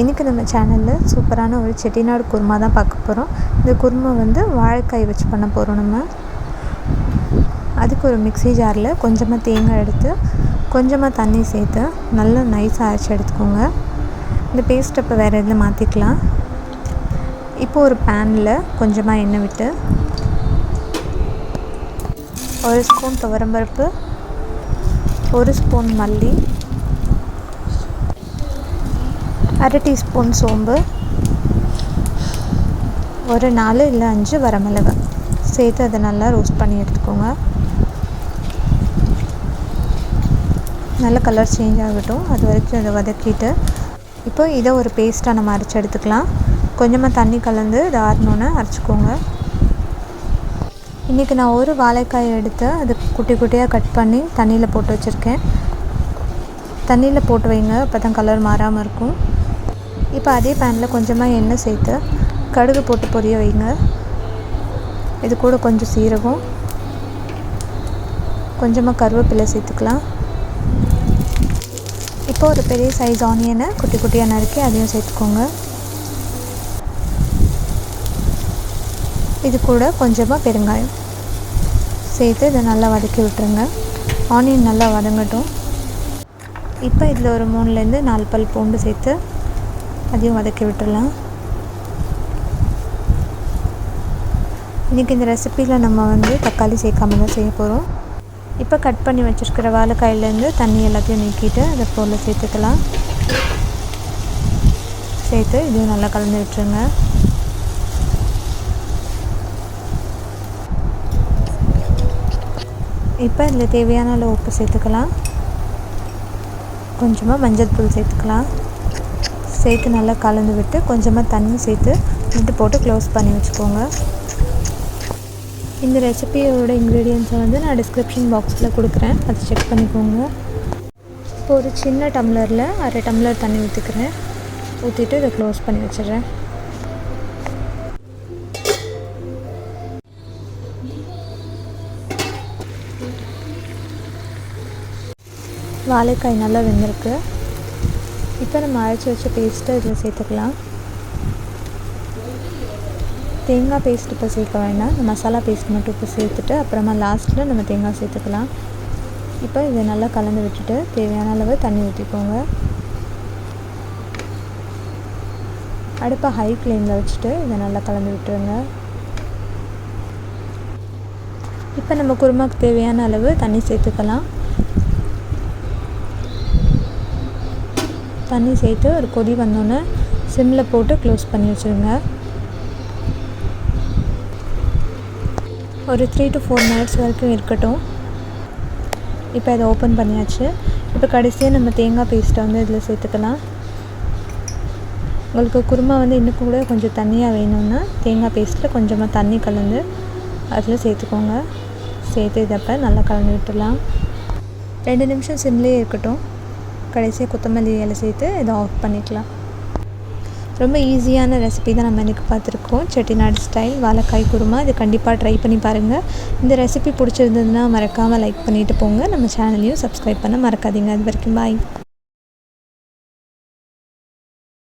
இன்றைக்கி நம்ம சேனலில் சூப்பரான ஒரு செட்டிநாடு குருமா தான் பார்க்க போகிறோம் இந்த குருமா வந்து வாழைக்காய் வச்சு பண்ண போகிறோம் நம்ம. அதுக்கு ஒரு மிக்ஸி ஜாரில் கொஞ்சமாக தேங்காய் எடுத்து கொஞ்சமாக தண்ணி சேர்த்து நல்லா நைஸாக அரைச்சி எடுத்துக்கோங்க. இந்த பேஸ்ட் அப்போ வேறு எதில் மாற்றிக்கலாம் இப்போ ஒரு பேனில் கொஞ்சமாக எண்ணெய் விட்டு ஒரு ஸ்பூன் துவரம்பருப்பு ஒரு ஸ்பூன் மல்லி அரை டீஸ்பூன் சோம்பு ஒரு நாலு இல்லை அஞ்சு வரமிளகு. சேர்த்து அதை நல்லா ரோஸ்ட் பண்ணி எடுத்துக்கோங்க. நல்ல கலர் சேஞ்ச் ஆகட்டும். அது வரைக்கும் அதை வதக்கிட்டு இப்போ இதை ஒரு பேஸ்ட்டாக நம்ம அரைச்சி எடுத்துக்கலாம். கொஞ்சமாக தண்ணி கலந்து இதை ஆறினோன்னே அரைச்சிக்கோங்க. இன்றைக்கி நான் ஒரு வாழைக்காயை எடுத்து அது குட்டி குட்டியாக கட் பண்ணி தண்ணியில் போட்டு வச்சுருக்கேன். தண்ணியில் போட்டு வைங்க அப்போ தான் கலர் மாறாமல் இருக்கும். இப்போ அதே பேனில் கொஞ்சமாக எண்ணெய் சேர்த்து கடுகு போட்டு பொரிய வைங்க. இது கூட கொஞ்சம் சீரகம். கொஞ்சமாக கருவேப்பிலை சேர்த்துக்கலாம். இப்போ ஒரு பெரிய சைஸ் ஆனியனை குட்டி குட்டியாக நறுக்கி அதையும் சேர்த்துக்கோங்க. இது கூட கொஞ்சமாக பெருங்காயம் சேர்த்து இதை நல்லா வதக்கி விட்டுருங்க. ஆனியன் நல்லா வதங்கட்டும். இப்போ இதில் ஒரு மூணுலேருந்து நாலு பல் பூண்டு சேர்த்து அதையும் வதக்கி விட்டுடலாம். இன்றைக்கி இந்த ரெசிப்பியில் நம்ம வந்து தக்காளி சேர்க்காம தான் செய்ய போகிறோம் இப்போ கட் பண்ணி வச்சுருக்கிற வாழைக்காயிலேருந்து தண்ணி எல்லாத்தையும் நீக்கிட்டு அதை போல் சேர்த்துக்கலாம். சேர்த்து இதையும் நல்லா கலந்து விட்டுருங்க. இப்போ இதில் தேவையான அளவு உப்பு சேர்த்துக்கலாம். கொஞ்சமாக மஞ்சள் தூள் சேர்த்துக்கலாம். சேர்த்து நல்லா கலந்து விட்டு கொஞ்சமாக தண்ணி சேர்த்து விட்டு போட்டு க்ளோஸ் பண்ணி வச்சுக்கோங்க. இந்த ரெசிபியோட இன்க்ரீடியன்ஸை வந்து நான் டிஸ்கிரிப்ஷன் பாக்ஸில் கொடுக்குறேன். அதை செக் பண்ணிக்கோங்க. இப்போ ஒரு சின்ன டம்ளரில் அரை டம்ளர் தண்ணி ஊற்றிக்கிறேன் ஊற்றிட்டு இதை க்ளோஸ் பண்ணி வச்சிடுறேன். வாழைக்காய் நல்லா வெந்திருக்கு. இப்போ நம்ம அரைச்சி வச்ச பேஸ்ட்டை இதில் சேர்த்துக்கலாம். தேங்காய் பேஸ்ட் இப்போ சேர்க்க வேண்டாம். இந்த மசாலா பேஸ்ட் மட்டும் இப்போ சேர்த்துட்டு அப்புறமா லாஸ்ட்டில் நம்ம தேங்காய் சேர்த்துக்கலாம். இப்போ இதை நல்லா கலந்து விட்டுட்டு தேவையான அளவு தண்ணி ஊற்றிக்கோங்க அடுப்பை ஹை ஃப்ளேமில் வச்சுட்டு இதை நல்லா கலந்து விட்டுருங்க. இப்போ நம்ம குருமாக்கு தேவையான அளவு தண்ணி சேர்த்துக்கலாம். தண்ணி சேர்த்து ஒரு கொதி வந்தோன்னே சிம்மில் போட்டு க்ளோஸ் பண்ணி வச்சுருங்க. ஒரு த்ரீ டு ஃபோர் மினிட்ஸ் வரைக்கும் இருக்கட்டும். இப்போ அதை ஓப்பன் பண்ணியாச்சு. இப்போ கடைசியாக நம்ம தேங்காய் பேஸ்ட்டை வந்து இதில் சேர்த்துக்கலாம். உங்களுக்கு குருமா வந்து இன்னும் கூட கொஞ்சம் தண்ணியாக வேணும்னா தேங்காய் பேஸ்ட்டில் கொஞ்சமாக தண்ணி கலந்து அதில் சேர்த்துக்கோங்க. சேர்த்து இதப்போ நல்லா கலந்து விட்டுடலாம். ரெண்டு நிமிஷம் சிம்லேயே இருக்கட்டும். கடைசியாக கொத்தமல்லி இலை சேர்த்து இதை ஆஃப் பண்ணிக்கலாம். ரொம்ப ஈஸியான ரெசிபி தான் நம்ம இன்றைக்கி பார்த்துருக்கோம். செட்டிநாடு ஸ்டைல் வாழைக்காய் குருமா. இது கண்டிப்பாக ட்ரை பண்ணி பாருங்கள் இந்த ரெசிபி பிடிச்சிருந்ததுன்னா மறக்காமல் லைக் பண்ணிவிட்டு போங்க. நம்ம சேனலையும் சப்ஸ்கிரைப் பண்ண மறக்காதீங்க. அது வரைக்கும் பாய்